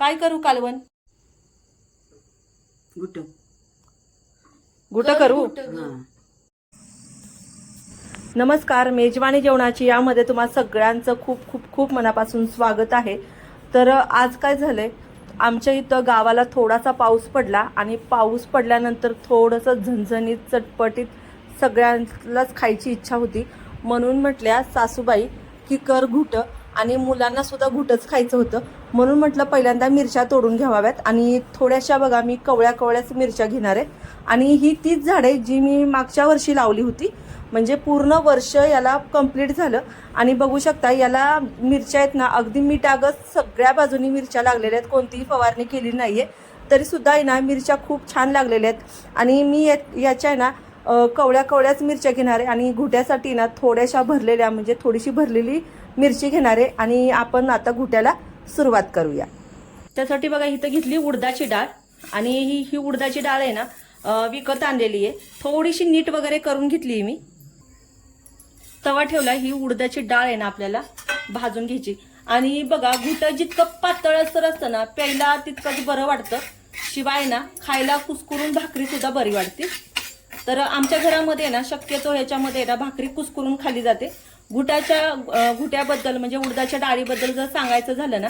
काय करू कालवण? गुट गुट करू? नमस्कार मेजवानी जेवणाची यामध्ये तुम्हा सगळ्यांचं खूप खूप खूप मनापासून स्वागत आहे. तर आज काय झालंय? आमच्या इथं गावाला थोडासा पाऊस पडला आणि पाऊस पडल्यानंतर थोडंसं झणझणीत चटपटीत सगळ्यांनाच खायची इच्छा होती. म्हणून म्हटल्या सासूबाई की कर घुट आणि मुलांना सुद्धा घुटच खायचं होतं. म्हणून म्हटलं पहिल्यांदा मिरच्या तोडून घ्याव्यात आणि थोड्याशा बघा मी कवळ्या कवळ्याच मिरच्या घेणार आहे. आणि ही तीच झाडे जी मी मागच्या वर्षी लावली होती. म्हणजे पूर्ण वर्ष याला कंप्लीट झालं. आणि बघू शकता याला मिरच्या आहेत ना अगदी मिठागत सगळ्या बाजूनी मिरच्या लागलेल्या आहेत. कोणतीही फवारणी केली नाही आहे तरीसुद्धा आहे ना मिरच्या खूप छान लागलेल्या आहेत. आणि मी याच्या आहे ना कवळ्या कवळ्याच मिरच्या घेणार आहे. आणि घुट्यासाठी ना थोड्याशा भरलेल्या म्हणजे थोडीशी भरलेली मिरची घेणार आहे. आणि आपण आता घुट्याला सुरुवात करूया. त्यासाठी बघा इथं घेतली उडदाची डाळ. आणि ही ही उडदाची डाळ आहे ना विकत आणलेली आहे. थोडीशी नीट वगैरे करून घेतली मी. तवा ठेवला ही उडदाची डाळ आहे ना आपल्याला भाजून घ्यायची. आणि बघा घुट जितकं पातळ असर असतं ना प्यायला तितकंच बरं वाटतं. शिवाय ना खायला कुसकुरून भाकरी सुद्धा बरी वाटते. तर आमच्या घरामध्ये ना शक्यतो ह्याच्यामध्ये ना भाकरी कुसकुरून खाली जाते. घुटाच्या घुट्याबद्दल म्हणजे उडदाच्या डाळीबद्दल जर सांगायचं झालं ना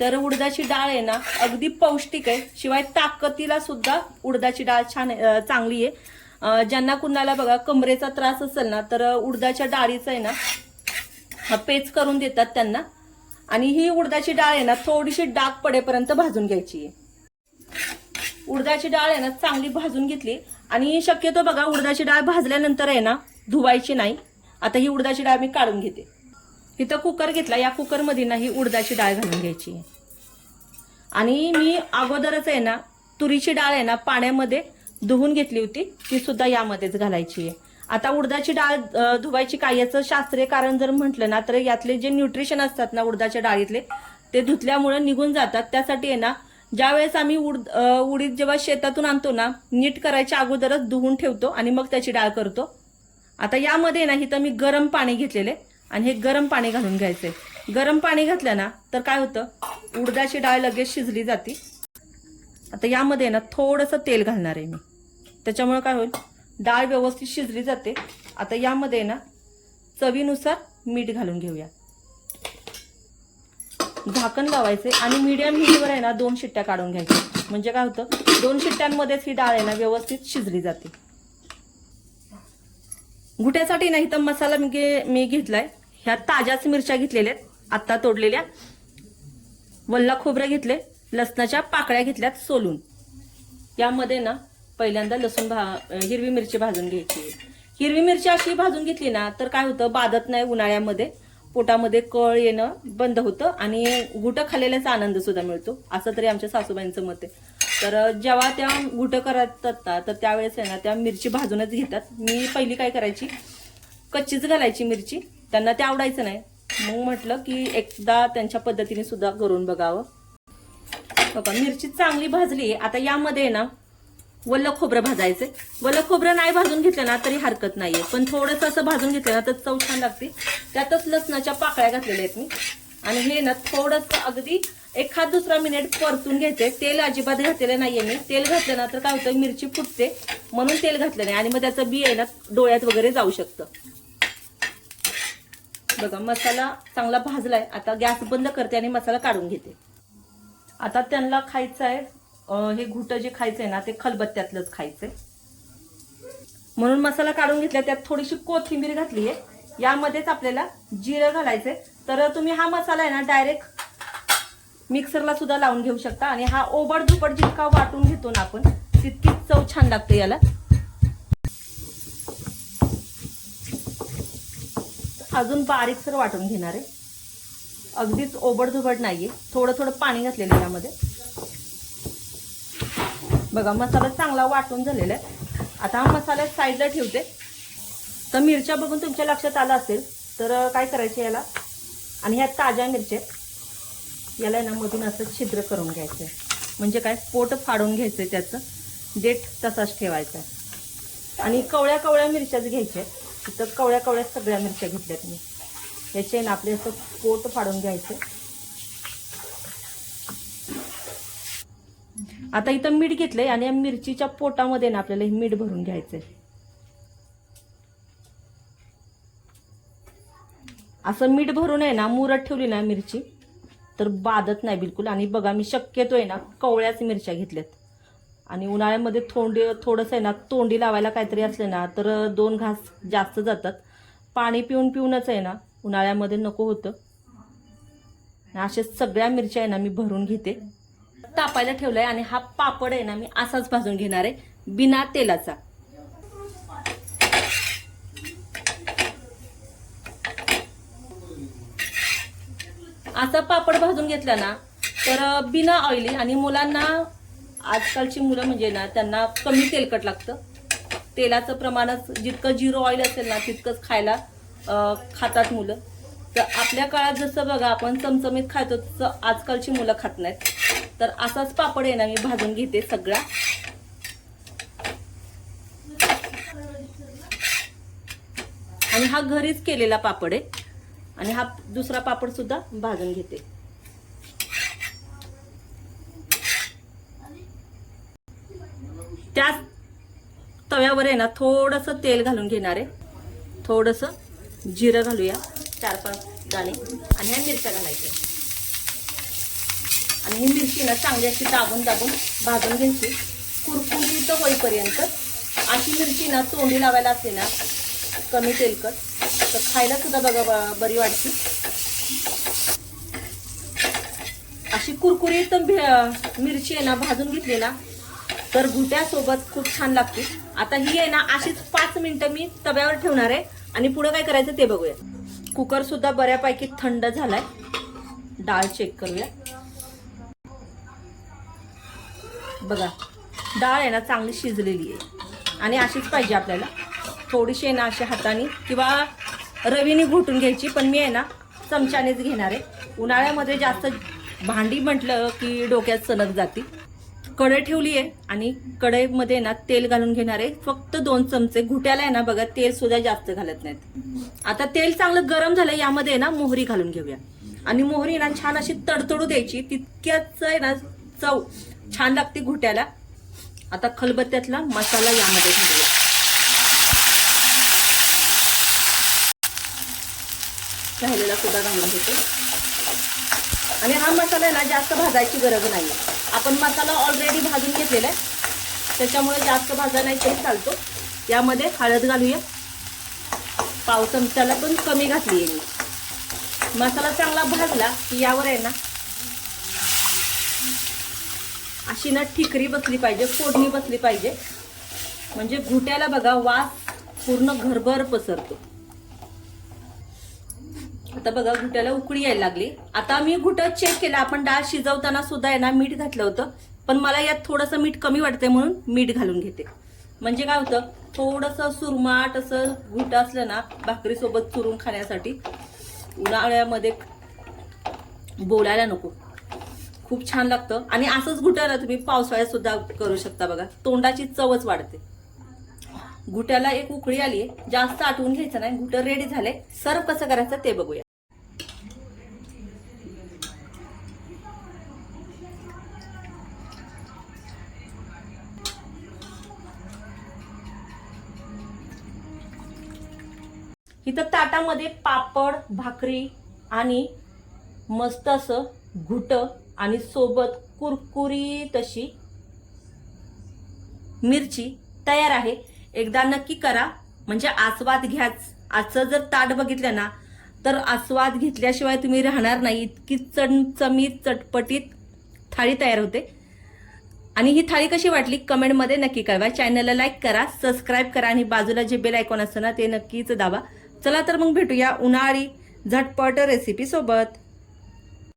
तर उडदाची डाळ आहे ना अगदी पौष्टिक आहे. शिवाय ताकदीला सुद्धा उडदाची डाळ छान चांगली आहे. ज्यांना कुणाला बघा कमरेचा त्रास असेल ना तर उडदाच्या डाळीचं आहे ना पेच करून देतात त्यांना. आणि ही उडदाची डाळ आहे ना थोडीशी डाग पडेपर्यंत भाजून घ्यायची आहे. उडदाची डाळ आहे ना चांगली भाजून घेतली. आणि शक्यतो बघा उडदाची डाळ भाजल्यानंतर आहे ना धुवायची नाही. आता ही उडदाची डाळ मी काढून घेते. इथं कुकर घेतला या कुकरमध्ये ना ही उडदाची डाळ घालून घ्यायची. आहे आणि मी अगोदरच आहे ना तुरीची डाळ आहे ना पाण्यामध्ये धुवून घेतली होती ती सुद्धा यामध्येच घालायची आहे. आता उडदाची डाळ धुवायची काय याचं शास्त्रीय कारण जर म्हटलं ना तर यातले जे न्यूट्रिशन असतात ना उडदाच्या डाळीतले ते धुतल्यामुळे निघून जातात. त्यासाठी आहे ना ज्यावेळेस आम्ही उड उडीद जेव्हा शेतातून आणतो ना नीट करायच्या अगोदरच धुवून ठेवतो आणि मग त्याची डाळ करतो. आता यामध्ये ना इथं मी गरम पाणी घेतलेले आणि हे गरम पाणी घालून घ्यायचंय. गरम पाणी घातलं ना तर काय होतं? उडदाची डाळ लगेच शिजली जाते. आता यामध्ये ना थोडंसं तेल घालणार आहे मी. त्याच्यामुळे काय होईल? डाळ व्यवस्थित शिजली जाते. आता यामध्ये ना चवीनुसार मीठ घालून घेऊया. झाकण लावायचे आणि मीडियम हिटवर आहे ना दोन शिट्ट्या काढून घ्यायच्या. म्हणजे काय होतं? दोन शिट्ट्यांमध्येच ही डाळ आहे ना व्यवस्थित शिजली जाते. घुट्यासाठी नाही तर मसाला मी घे- मी घेतलाय. ह्या ताज्याच मिरच्या घेतलेल्या आहेत. आत्ता तोडलेल्या. वल्ला खोबरं घेतले लसणाच्या पाकळ्या घेतल्यात सोलून. यामध्ये ना पहिल्यांदा लसूण भा हिरवी मिरची भाजून घ्यायची. हिरवी मिरची अशी भाजून घेतली ना तर काय होतं बाधत नाही उन्हाळ्यामध्ये. पोटामध्ये कळ येणं बंद होतं आणि गुटं खाल्लेल्याचा आनंद सुद्धा मिळतो. असं तरी आमच्या सासूबाईंचं मत आहे. तर जेव्हा त्या गुटं करत असतात तर त्यावेळेस आहे ना त्या मिरची भाजूनच घेतात. मी पहिली काय करायची कच्चीच घालायची मिरची. त्यांना ते आवडायचं नाही. मग म्हटलं की एकदा त्यांच्या पद्धतीने सुद्धा करून बघावं. बघा मिरची चांगली भाजली. आता यामध्ये आहे ना वल्ल खोबरं भाजायचे. वल्ल खोबरं नाही भाजून घेतलं ना तरी हरकत नाहीये. पण थोडंसं असं भाजून घेतलं ना तर चव छान लागते. त्यातच लसणाच्या पाकळ्या घातलेल्या आहेत मी. आणि हे ना थोडंसं अगदी एखाद दुसरा मिनिट परतून घ्यायचे तेल अजिबात घातलेलं नाहीये मी. तेल घातलं ना तर काय होतं मिरची फुटते म्हणून तेल घातलं नाही. आणि मग त्याचं बी आहे ना डोळ्यात वगैरे जाऊ शकतं. बघा मसाला चांगला भाजलाय. आता गॅस बंद करते आणि मसाला काढून घेते. आता त्यांना खायचं आहे हे घुटं जे खायचंय ना ते खलबत्त्यातलंच खायचंय. म्हणून मसाला काढून घेतला त्यात थोडीशी कोथिंबीर घातली आहे यामध्येच आपल्याला जिरं घालायचंय. तर तुम्ही हा मसाला आहे ना डायरेक्ट मिक्सरला सुद्धा लावून घेऊ शकता. आणि हा ओबड दुपड जितका वाटून घेतो ना आपण तितकी चव छान लागते याला. अजून बारीकसर वाटून घेणार आहे. अगदीच ओबड धुबड नाहीये. थोडं थोडं पाणी घातलेलं आहे यामध्ये. बघा मसाला चांगला वाटून झालेला आहे. आता हा मसाला साईडला ठेवते. तर मिरच्या बघून तुमच्या लक्षात आलं असेल तर काय करायचं याला? आणि ह्या ताज्या मिरच्या याला ना मधून असं छिद्र करून घ्यायचं म्हणजे काय? पोट फाडून घ्यायचं त्याचं. डेट तसाच ठेवायचा आणि कवळ्या कवळ्या मिरच्याच घ्यायच्या तिथं कवळ्या कवळ्या सगळ्या मिरच्या घेतल्यात मी. याचे ना आपले असं पोट फाडून घ्यायचं आता इथं मीठ घेतलंय आणि या मिरचीच्या पोटामध्ये ना आपल्याला हे मीठ भरून घ्यायचं आहे. असं मीठ भरून आहे ना मुरत ठेवली ना मिरची तर बाधत नाही बिलकुल. आणि बघा मी शक्यतो आहे ना कवळ्याच मिरच्या घेतल्यात. आणि उन्हाळ्यामध्ये थोंडी थोडंसं आहे ना तोंडी लावायला काहीतरी असले ना तर दोन घास जास्त जातात. पाणी पिऊन पिऊनच आहे ना उन्हाळ्यामध्ये नको होतं. अशा सगळ्या मिरच्या आहे ना मी भरून घेते. तापायला ठेवलं आहे आणि हा पापड आहे ना मी असाच भाजून घेणार आहे बिना तेलाचा. असा पापड भाजून घेतला ना तर बिना ऑइली आणि मुलांना आजकालची मुलं म्हणजे ना त्यांना कमी तेलकट लागतं. तेलाचं प्रमाणच जितकं जिरो ऑइल असेल ना तितकंच खायला खातात मुलं. तर आपल्या काळात जसं बघा आपण चमचमीत खातो तसं आजकालची मुलं खात नाहीत. तर असाच पापड आहे ना मी भाजून घेते सगळा. आणि हा घरीच केलेला पापड आहे. आणि हा दुसरा पापड सुद्धा भाजून घेते. त्याच तव्यावर आहे ना थोडंसं तेल घालून घेणार आहे. थोडंसं जिरं घालूया चार पाच दाणे. आणि ह्या मिरच्या घालायच्या. आणि ही मिरची ना चांगली अशी दाबून दाबून भाजून घ्यायची. कुरकुरीत होईपर्यंत अशी मिरची ना तोंडी लावायला असते ना कमी तेलकट तर खायला सुद्धा बघा बरी वाटते. अशी कुरकुरीत भे- मिरची आहे ना भाजून घेतली ना तर घुट्यासोबत खूप छान लागते. आता ही आहे ना अशीच पाच मिनिटं मी तव्यावर ठेवणार आहे आणि पुढं काय करायचं ते बघूया कुकर सुद्धा बऱ्यापैकी थंड झालाय. डाळ चेक करूया बघा डाळ आहे ना चांगली शिजलेली आहे. आणि अशीच पाहिजे आपल्याला. थोडीशी आहे ना अशी हाताने किंवा रवीने घोटून घ्यायची पण मी आहे ना चमच्यानेच घेणार आहे. उन्हाळ्यामध्ये जास्त भांडी म्हटलं की डोक्यात सणक जाती. कढई ठेवली आहे आणि कढईमध्ये ना तेल घालून घेणार आहे. फक्त दोन चमचे. घुट्याला आहे ना बघा तेल सुद्धा जास्त घालत नाहीत. आता तेल चांगलं गरम झालं यामध्ये आहे ना मोहरी घालून घेऊया. आणि मोहरी ना छान अशी तडतडू द्यायची. तितक्याच आहे ना चव छान लागते घुट्याला. आता खलबत्त्यातला मसाला यामध्ये घालूया. राहिलेला सुद्धा घालून घेते. आणि हा मसाला आहे ना जास्त भाजायची गरज नाही आपण मसाला ऑलरेडी भाजून घेतलेला आहे. त्याच्यामुळे जास्त भाजा नाही तरी चालतो. यामध्ये हळद घालूया. पाव चमच्याला पण कमी घातली आहे मी. मसाला चांगला भाजला की यावर आहे ना अशी ना ठिकरी बसली पाहिजे फोडणी बसली पाहिजे. म्हणजे घुट्याला बघा वास पूर्ण घरभर पसरतो. आता बघा घुट्याला उकळी यायला लागली. आता मी घुटं चेक केलं. आपण डाळ शिजवताना सुद्धा आहे ना मीठ घातलं होतं. पण मला यात थोडंसं मीठ कमी वाटतंय म्हणून मीठ घालून घेते. म्हणजे काय होतं थोडंसं सुरमाट असं घुट असलं ना भाकरीसोबत चुरून खाण्यासाठी उन्हाळ्यामध्ये बोलायला नको. खूप छान लागतं. आणि असंच घुट्याला तुम्ही पावसाळ्यात सुद्धा करू शकता बघा. तोंडाची चवच वाढते. घुट्याला एक उकळी आली जास्त आटवून घ्यायचं नाही. घुटं रेडी झाले सर्व कसं करायचं ते बघूया. इथं ताटामध्ये पापड भाकरी आणि मस्त असं घुट आणि सोबत कुरकुरीत अशी मिरची तयार आहे. एकदा नक्की करा. म्हणजे आस्वाद घ्याच. आजचं जर ताट बघितलं ना तर आस्वाद घेतल्याशिवाय तुम्ही राहणार नाही. इतकी चमचमीत चटपटीत थाळी तयार होते. आणि ही थाळी कशी वाटली? कमेंटमध्ये नक्की कळवा. चॅनलला लाईक करा सबस्क्राईब करा आणि बाजूला जे बेल आयकॉन असतं ना ते नक्कीच दाबा. चला तर मग भेटूया उन्हाळी झटपट रेसिपी सोबत.